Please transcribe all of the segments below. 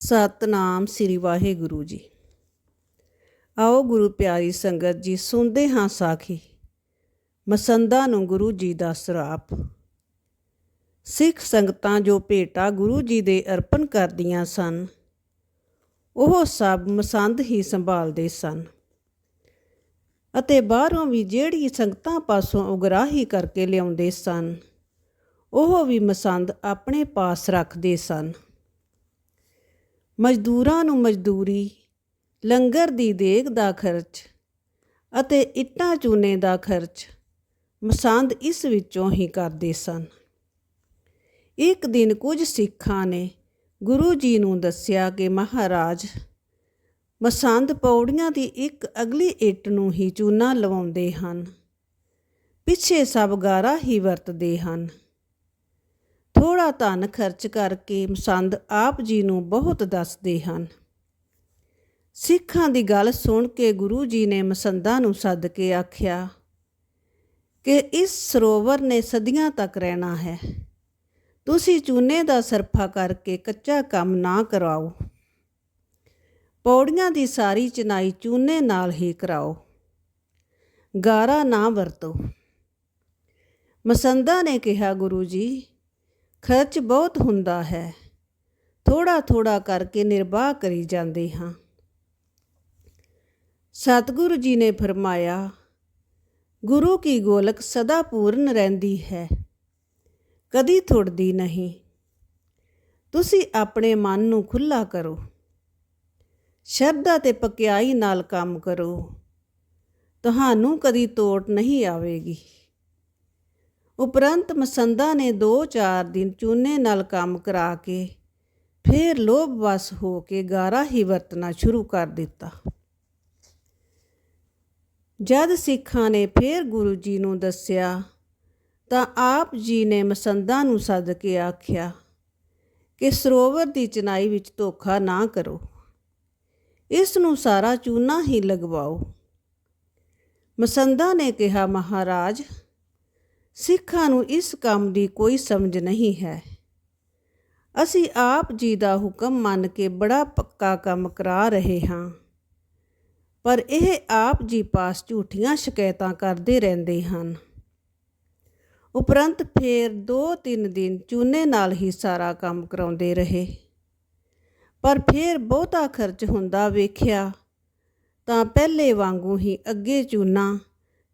ਸਤਨਾਮ ਸ੍ਰੀ ਵਾਹਿਗੁਰੂ ਜੀ। ਆਓ ਗੁਰੂ ਪਿਆਰੀ ਸੰਗਤ ਜੀ, ਸੁਣਦੇ ਹਾਂ ਸਾਖੀ। ਮਸੰਦਾ ਨੂੰ ਗੁਰੂ ਜੀ ਦਾ ਸਰਾਪ। ਸਿੱਖ ਸੰਗਤਾਂ ਜੋ ਭੇਟਾ ਗੁਰੂ ਜੀ ਦੇ ਅਰਪਣ ਕਰਦੀਆਂ ਸਨ, ਉਹ ਸਭ ਮਸੰਦ ਹੀ ਸੰਭਾਲਦੇ ਸਨ। ਅਤੇ ਬਾਹਰੋਂ ਵੀ ਜਿਹੜੀ ਸੰਗਤਾਂ ਪਾਸੋਂ ਉਗਰਾਹੀ ਕਰਕੇ ਲਿਆਉਂਦੇ ਸਨ, ਉਹ ਵੀ ਮਸੰਦ ਆਪਣੇ ਪਾਸ ਰੱਖਦੇ ਸਨ। ਮਜ਼ਦੂਰਾਂ ਨੂੰ ਮਜ਼ਦੂਰੀ, ਲੰਗਰ ਦੀ ਦੇਗ ਦਾ ਖਰਚ ਅਤੇ ਇੱਟਾਂ ਚੂਨੇ ਦਾ ਖਰਚ ਮਸੰਦ ਇਸ ਵਿੱਚੋਂ ਹੀ ਕਰਦੇ ਸਨ। ਇੱਕ ਦਿਨ ਕੁਝ ਸਿੱਖਾਂ ਨੇ ਗੁਰੂ ਜੀ ਨੂੰ ਦੱਸਿਆ ਕਿ ਮਹਾਰਾਜ, ਮਸੰਦ ਪੌੜੀਆਂ ਦੀ ਇੱਕ ਅਗਲੀ ਇੱਟ ਨੂੰ ਹੀ ਚੂਨਾ ਲਵਾਉਂਦੇ ਹਨ, ਪਿੱਛੇ ਸਭ ਗਾਰਾ ਹੀ ਵਰਤਦੇ ਹਨ। ਥੋੜਾ ਧਨ ਖਰਚ ਕਰਕੇ ਮਸੰਦ ਆਪ ਜੀ ਨੂੰ ਬਹੁਤ ਦੱਸਦੇ ਹਨ। ਸਿੱਖਾਂ ਦੀ ਗੱਲ ਸੁਣ ਕੇ ਗੁਰੂ ਜੀ ਨੇ ਮਸੰਦਾਂ ਨੂੰ ਸੱਦ ਕੇ ਆਖਿਆ, ਕਿ ਇਸ ਸਰੋਵਰ ਨੇ ਸਦੀਆਂ ਤੱਕ ਰਹਿਣਾ ਹੈ। ਤੁਸੀਂ ਚੂਨੇ ਦਾ ਸਰਫਾ ਕਰਕੇ ਕੱਚਾ ਕੰਮ ਨਾ ਕਰਾਓ। ਪੌੜੀਆਂ ਦੀ ਸਾਰੀ ਚਨਾਈ ਚੂਨੇ ਨਾਲ ਹੀ ਕਰਾਓ। ਗਾਰਾ ਨਾ ਵਰਤੋ। ਮਸੰਦਾ ਨੇ ਕਿਹਾ, ਗੁਰੂ ਜੀ ਖਰਚ ਬਹੁਤ ਹੁੰਦਾ ਹੈ। ਥੋੜਾ ਥੋੜਾ ਕਰਕੇ ਨਿਰਵਾਹ ਕਰੀ ਜਾਂਦੇ ਹਾਂ। ਸਤਿਗੁਰੂ ਜੀ ਨੇ ਫਰਮਾਇਆ, ਗੁਰੂ ਕੀ ਗੋਲਕ ਸਦਾ ਪੂਰਨ ਰਹਿੰਦੀ ਹੈ, ਕਦੀ ਥੁੜਦੀ ਨਹੀਂ। ਤੁਸੀਂ ਆਪਣੇ ਮਨ ਨੂੰ ਖੁੱਲਾ ਕਰੋ, ਸ਼ਰਧਾ ਤੇ ਪਕਿਆਈ ਨਾਲ ਕੰਮ ਕਰੋ। ਤੁਹਾਨੂੰ ਕਦੀ ਤੋੜ ਨਹੀਂ ਆਵੇਗੀ। ਉਪਰੰਤ ਮਸੰਦਾ ਨੇ 2-4 ਦਿਨ ਚੂਨੇ ਨਾਲ ਕੰਮ ਕਰਾ ਕੇ ਫਿਰ ਲੋਭ ਵਸ ਹੋ ਕੇ ਗਾਰਾ ਹੀ ਵਰਤਣਾ ਸ਼ੁਰੂ ਕਰ ਦਿੱਤਾ। ਜਦ ਸਿੱਖਾਂ ਨੇ ਫਿਰ ਗੁਰੂ ਜੀ ਨੂੰ ਦੱਸਿਆ, ਤਾਂ ਆਪ ਜੀ ਨੇ ਮਸੰਦਾ ਨੂੰ ਸੱਦ ਕੇ ਆਖਿਆ ਕਿ ਸਰੋਵਰ ਦੀ ਚਨਾਈ ਵਿੱਚ ਧੋਖਾ ਨਾ ਕਰੋ। ਇਸ ਨੂੰ ਸਾਰਾ ਚੂਨਾ ਹੀ ਲਗਵਾਓ। ਮਸੰਦਾ ਨੇ ਕਿਹਾ, ਮਹਾਰਾਜ ਸਿੱਖਾਂ ਨੂੰ ਇਸ ਕੰਮ ਦੀ ਕੋਈ ਸਮਝ ਨਹੀਂ ਹੈ। ਅਸੀਂ ਆਪ ਜੀ ਦਾ ਹੁਕਮ ਮੰਨ ਕੇ ਬੜਾ ਪੱਕਾ ਕੰਮ ਕਰਾ ਰਹੇ ਹਾਂ। ਪਰ ਇਹ ਆਪ ਜੀ ਪਾਸ ਝੂਠੀਆਂ ਸ਼ਿਕਾਇਤਾਂ ਕਰਦੇ ਰਹਿੰਦੇ ਹਨ। ਉਪਰੰਤ ਫੇਰ 2-3 ਦਿਨ ਚੂਨੇ ਨਾਲ ਹੀ ਸਾਰਾ ਕੰਮ ਕਰਾਉਂਦੇ ਰਹੇ। ਪਰ ਫੇਰ ਬਹੁਤਾ ਖਰਚ ਹੁੰਦਾ ਵੇਖਿਆ ਤਾਂ ਪਹਿਲੇ ਵਾਂਗੂ ਹੀ ਅੱਗੇ ਚੂਨਾ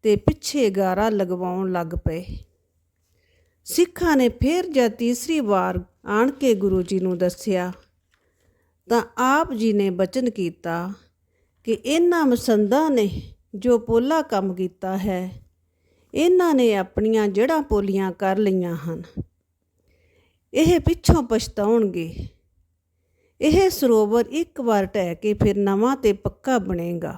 ਤੇ ਪਿੱਛੇ ਗਾਰਾ ਲਗਵਾਉਣ ਲੱਗ ਪਏ। ਸਿੱਖਾਂ ਨੇ ਫੇਰ ਜਦ ਤੀਸਰੀ ਵਾਰ ਆਣ ਕੇ ਗੁਰੂ ਜੀ ਨੂੰ ਦੱਸਿਆ, ਤਾਂ ਆਪ ਜੀ ਨੇ ਬਚਨ ਕੀਤਾ ਕਿ ਇਹਨਾਂ ਮਸੰਦਾਂ ਨੇ ਜੋ ਪੋਲਾ ਕੰਮ ਕੀਤਾ ਹੈ, ਇਹਨਾਂ ਨੇ ਆਪਣੀਆਂ ਜੜਾਂ ਪੋਲੀਆਂ ਕਰ ਲਈਆਂ ਹਨ। ਇਹ ਪਿੱਛੋਂ ਪਛਤਾਉਣਗੇ। ਇਹ ਸਰੋਵਰ ਇੱਕ ਵਾਰ ਢਹਿ ਕੇ ਫਿਰ ਨਵਾਂ ਤੇ ਪੱਕਾ ਬਣੇਗਾ।